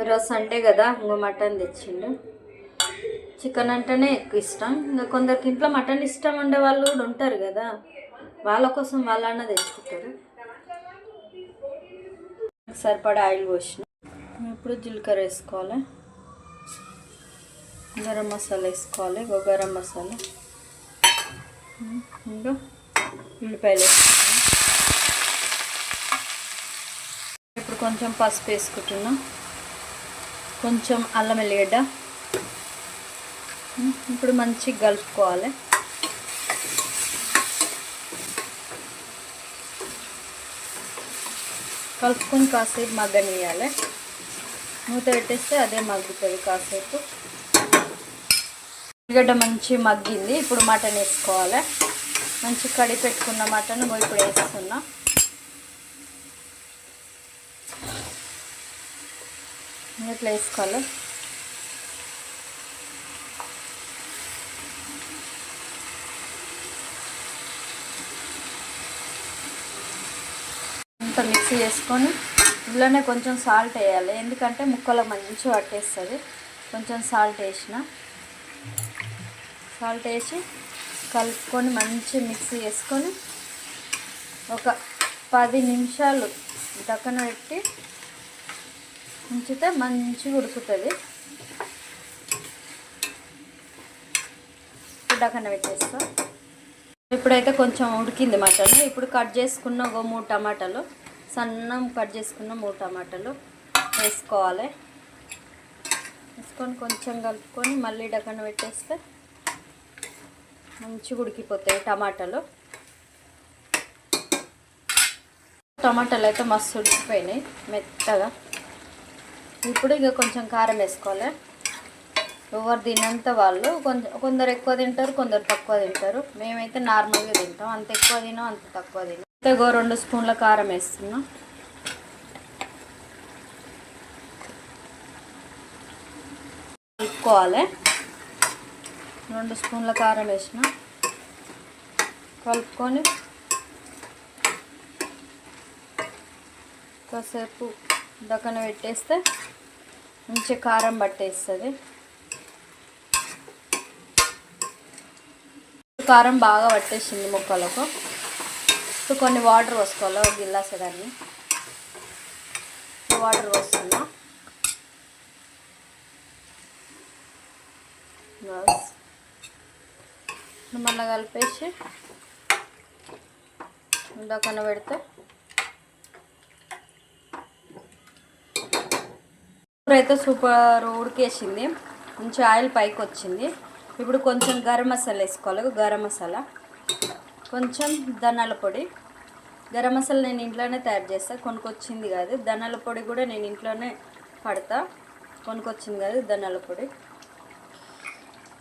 ఈరోజు సండే కదా ఇంకో మటన్ తెచ్చిండు. చికెన్ అంటేనే ఎక్కువ ఇష్టం. ఇంకా కొందరికి ఇంట్లో మటన్ ఇష్టం ఉండే వాళ్ళు కూడా ఉంటారు కదా వాళ్ళ కోసం వాళ్ళన్న తెచ్చుకుంటారు. సరిపడా ఆయిల్ పోసిన. ఇప్పుడు జీలకర్ర వేసుకోవాలి. గరం మసాలా వేసుకోవాలి గరం మసాలా. ఇంకా ఉల్లిపాయలు వేసుకోవాలి ఇప్పుడు కొంచెం పసుపు వేసుకుంటున్నాం. కొంచెం అల్లం ఎల్లిగడ్డ. ఇప్పుడు మంచిగా కలుపుకోవాలి. కలుపుకొని కాసేపు మగ్గనియాలి మూత పెట్టేస్తే అదే మగ్గుతుంది కాసేపు. ఉల్లిగడ్డ మంచి మగ్గింది. ఇప్పుడు మటన్ వేసుకోవాలి. మంచి కడిగి పెట్టుకున్న మటన్ ఇప్పుడు వేస్తున్నా. ఇట్లా వేసుకోవాలి. అంత మిక్సీ చేసుకొని ఇందులోనే కొంచెం సాల్ట్ వేయాలి. ఎందుకంటే ముక్కలో మంచిగా పట్టేస్తుంది. కొంచెం సాల్ట్ వేసిన. సాల్ట్ వేసి కలుపుకొని మంచి మిక్సీ చేసుకొని ఒక పది నిమిషాలు దక్కన పెట్టి ఉంచితే మంచిగా ఉడుకుతుంది. దక్కన పెట్టేస్తా. ఇప్పుడైతే కొంచెం ఉడికింది మటన్. ఇప్పుడు కట్ చేసుకున్న ఒక మూడు టమాటాలు సన్నం కట్ చేసుకున్న మూడు టమాటాలు వేసుకోవాలి. వేసుకొని కొంచెం కలుపుకొని మళ్ళీ డక్కన పెట్టేస్తే మంచిగా ఉడికిపోతాయి టమాటాలు. టమాటాలు అయితే మస్తు ఉడికిపోయినాయి మెత్తగా. ఇప్పుడు ఇక కొంచెం కారం వేసుకోవాలి. ఎవరు తినంత వాళ్ళు కొంచెం కొందరు ఎక్కువ తింటారు కొందరు తక్కువ తింటారు. మేమైతే నార్మల్గా తింటాం. అంత ఎక్కువ తినాం అంత తక్కువ తినాం ఇంకో రెండు స్పూన్ల కారం వేస్తున్నాం. కలుపుకోవాలి. రెండు స్పూన్ల కారం వేసిన. కలుపుకొని కాసేపు దక్కన పెట్టేస్తే మంచి కారం పట్టేస్తుంది. కారం బాగా పట్టేసింది ముక్కలకు. ఇప్పుడు కొన్ని వాటర్ పోసుకోవాలి ఒక గిల్లాస దాన్ని. వాటర్ పోస్తున్నా. మళ్ళీ కలిపేసి ఉండకుండా పెడితే అయితే సూపర్ ఉడికేసింది. మంచి ఆయిల్ పైకి వచ్చింది ఇప్పుడు కొంచెం గరం మసాలా వేసుకోవాలి. గరం మసాలా. కొంచెం ధనాల పొడి. గరం మసాలా నేను ఇంట్లోనే తయారు చేస్తాను కొనుక్కొచ్చింది కాదు. ధనాల పొడి కూడా నేను ఇంట్లోనే పడతా. కొనుక్కొచ్చింది కాదు ధనాల పొడి.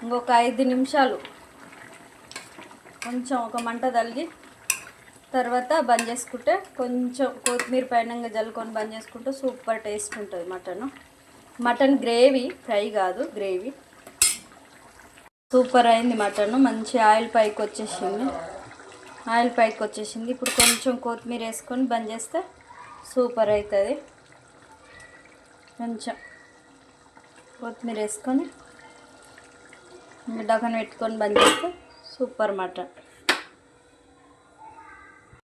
ఇంకొక ఐదు నిమిషాలు. కొంచెం ఒక మంట తల్లి తర్వాత బంద్ చేసుకుంటే కొంచెం కొత్తిమీర పైన జల్లుకొని బంద్ చేసుకుంటే సూపర్ టేస్ట్ ఉంటుంది మటను. మటన్ గ్రేవీ ఫ్రై కాదు గ్రేవీ. సూపర్ అయింది మటన్. మంచి ఆయిల్ పైకి వచ్చేసింది. ఆయిల్ పైకి వచ్చేసింది. ఇప్పుడు కొంచెం కొత్తిమీర వేసుకొని బంద్ చేస్తే సూపర్ అవుతుంది కొంచెం కొత్తిమీర వేసుకొని డకన్ పెట్టుకొని బంద్ చేస్తే సూపర్ మటన్.